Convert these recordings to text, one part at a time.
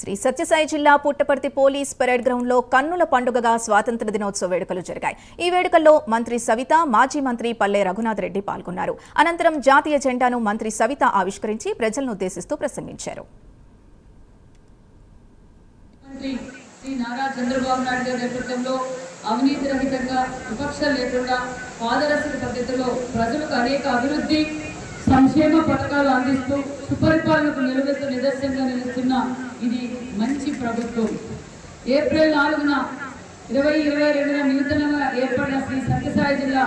శ్రీ సత్యసాయి జిల్లా Puttaparthi police parade గ్రౌండ్లో కన్నుల పండుగగా స్వాతంత్ర దినోత్సవ వేడుకలు జరిగాయి. ఈ వేడుకల్లో మంత్రి సవిత మాజీ మంత్రి పల్లె రఘునాథ్ రెడ్డి పాల్గొన్నారు. అనంతరం జాతీయ జెండాను మంత్రి సవిత ఆవిష్కరించి ప్రజలను ఉద్దేశిస్తూ ప్రసంగించారు. అవినీతి రహితంగా విపక్షం లేకుండా పాదరస పద్ధతిలో ప్రజలకు అనేక అభివృద్ధి సంక్షేమ పథకాలు అందిస్తూ సుపరిపాలనకు నిలబెత్తు నిదర్శనంగా నిలుస్తున్న ఇది మంచి ప్రభుత్వం. ఏప్రిల్ నాలుగున ఇరవై ఇరవై రెండున నూతనంగా ఏర్పడిన శ్రీ సత్యసాయి జిల్లా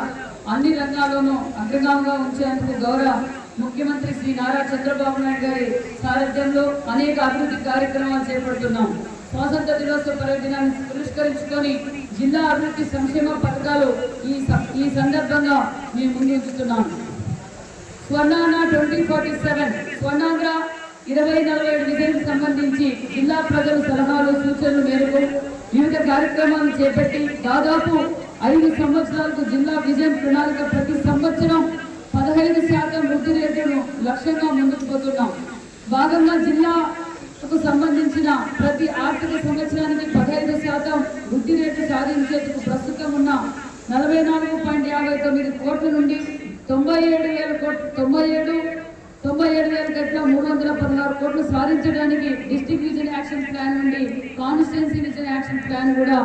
అన్ని రంగాల్లోనూ అగ్రగామంగా ఉంచేందుకు గౌరవ ముఖ్యమంత్రి శ్రీ నారా చంద్రబాబు నాయుడు గారి సారథ్యంలో అనేక అభివృద్ధి కార్యక్రమాలు చేపడుతున్నాం. స్వాతంత్ర దినోత్సవ పర్యటనాన్ని పురస్కరించుకొని జిల్లా అభివృద్ధి సంక్షేమ పథకాలు ఈ ఈ సందర్భంగా మేము ముందుంచుతున్నాం. స్వర్ణాన ట్వంటీ ఫార్టీ సెవెన్ స్వర్ణాంధ్ర ఇరవై నలభై ఏడు విజయం సంబంధించి జిల్లా ప్రజల సలహాలు సూచనలు మేరకు వివిధ కార్యక్రమాలు చేపట్టి దాదాపు ఐదు సంవత్సరాలకు జిల్లా విజయం ప్రణాళిక ప్రతి సంవత్సరం పదహైదు శాతం వృద్ధి రేటును లక్ష్యంగా ముందుకు పోతున్నాం. భాగంగా జిల్లాకు సంబంధించిన ప్రతి ఆర్థిక సంవత్సరానికి పదహైదు శాతం వృద్ధి రేటు సాధించేందుకు ప్రస్తుతం ఉన్న నలభై నాలుగు పాయింట్ యాభై తొమ్మిది కోట్ల నుండి తొంభై ఏడు వేల కోట్లు తొంభై ఏడు తొంభై ఏడు వేల కోట్ల మూడు వందల పదహారు కోట్లు సాధించడానికి డిస్ట్రిక్ట్ విజన్ యాక్షన్ ప్లాన్ నుండి కాన్స్టిట్యున్సీ విజన్ యాక్షన్ ప్లాన్ కూడా